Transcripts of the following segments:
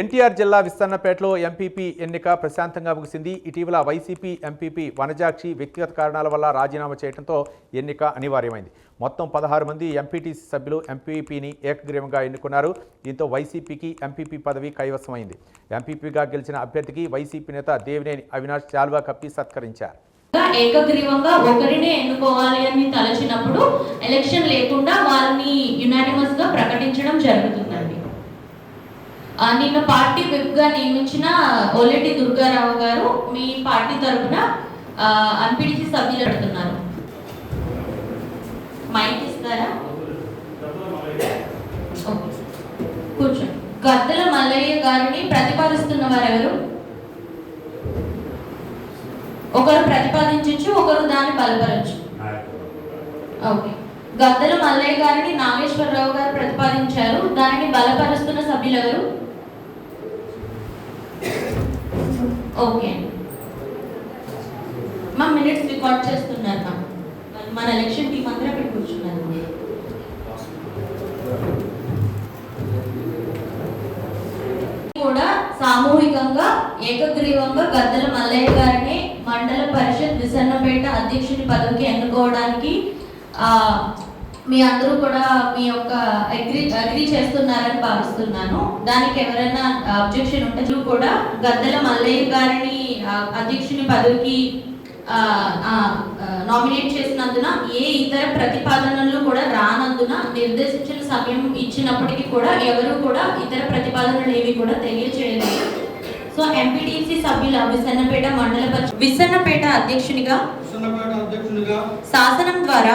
ఎన్టీఆర్ జిల్లా విస్తన్నపేటలో ఎంపీపీ ఎన్నిక ప్రశాంతంగా ముగిసింది. ఇటీవల వైసీపీ ఎంపీపీ వనజాక్షి వ్యక్తిగత కారణాల వల్ల రాజీనామా చేయడంతో ఎన్నిక అనివార్యమైంది. మొత్తం పదహారు మంది ఎంపీటీసీ సభ్యులు ఎంపీపీని ఏకగ్రీవంగా ఎన్నుకున్నారు. దీంతో వైసీపీకి ఎంపీపీ పదవి కైవసమైంది. ఎంపీపీగా గెలిచిన అభ్యర్థికి వైసీపీ నేత దేవినేని అవినాష్ చాల్వా కప్పి సత్కరించారు. ఏకగ్రీవంగా ఒకరినే ఎన్నుకోవాలి అని తలచినప్పుడు ఎలక్షన్ లేకుండా వారిని యునానిమస్గా ప్రకటించడం జరుగుతుందండి. నిన్న పార్టీ విప్గా నియమించిన ఓలెటి దుర్గారావు గారు మీ పార్టీ తరఫున అన్పిడిసి సభ్యులు అడుగుతున్నారు. మైక్ ఇస్తారా? ఓకే. కూర్చోండి. గద్దల మల్లయ్య గారిని ప్రతిపాదిస్తున్న వారెవరు? ఒకరు ప్రతిపాదించవచ్చు ఒకరు దాన్ని బలపరచు ఓకే. గద్దల మల్లయ్య గారిని నాగేశ్వరరావు గారు ప్రతిపాదించారు. దానిని బలపరుస్తున్న సభ్యులు ఎవరు ఓకే మా మినిట్స్ రికార్డ్ చేస్తున్నారు మా మన ఎలక్షన్ టీం అందరూ అక్కడ కూర్చున్నారు కూడా సామూహికంగా ఏకగ్రీవంగా గద్దల మల్లయ్య గారిని మండల పరిషత్ విసన్నపేట అధ్యక్షుని పదవికి ఎన్నుకోవడానికి మీ అందరూ కూడా మీ యొక్క అగ్రి అగ్రి చేస్తున్నారని భావిస్తున్నాను. దానికి ఎవరైనా అబ్జెక్షన్ ఉంటే కూడా గద్దల మల్లయ్య గారిని అధ్యక్షుని పదవికి నామినేట్ చేసినందున ఏ ఇతర ప్రతిపాదనలు కూడా రానందున నిర్దేశించిన సమయం ఇచ్చినప్పటికీ కూడా ఎవరు కూడా ఇతర ప్రతిపాదనలు ఏవి కూడా తెలియచేయలేదు. సో ఎంపీటీసీ సభ్యుల విసన్నపేట మండల విసన్నపేట అధ్యక్షునిగా శాసనం ద్వారా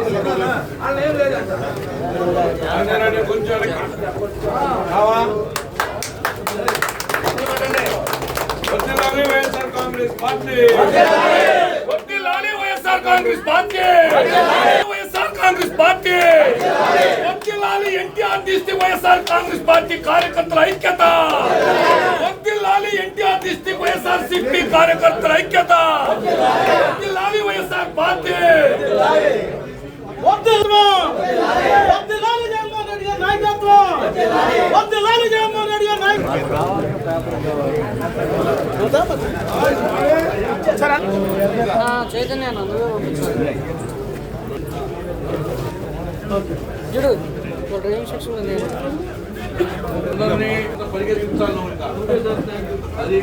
ప్రమాణం చేయుచున్నాను వర్ధిల్లాలి వైఎస్ఆర్ కాంగ్రెస్ పార్టీ వర్ధిల్లాలి వైఎస్ఆర్ కాంగ్రెస్ పార్టీ వైఎస్ఆర్ కాంగ్రెస్ పార్టీ వర్ధిల్లాలి ఎన్టీఆర్ దిష్టి వైఎస్ఆర్ కాంగ్రెస్ పార్టీ కార్యకర్తల ఐక్యత వర్ధిల్లాలి ఎన్టీఆర్ దిష్టి వైఎస్ఆర్ సిపి కార్యకర్తల ఐక్యత వర్ధిల్లాలి వైఎస్ఆర్ పార్టీ చైతన్య జగన్మోహన్ రెడ్డి గారి నాయకత్వం వర్ధిల్లాలి అది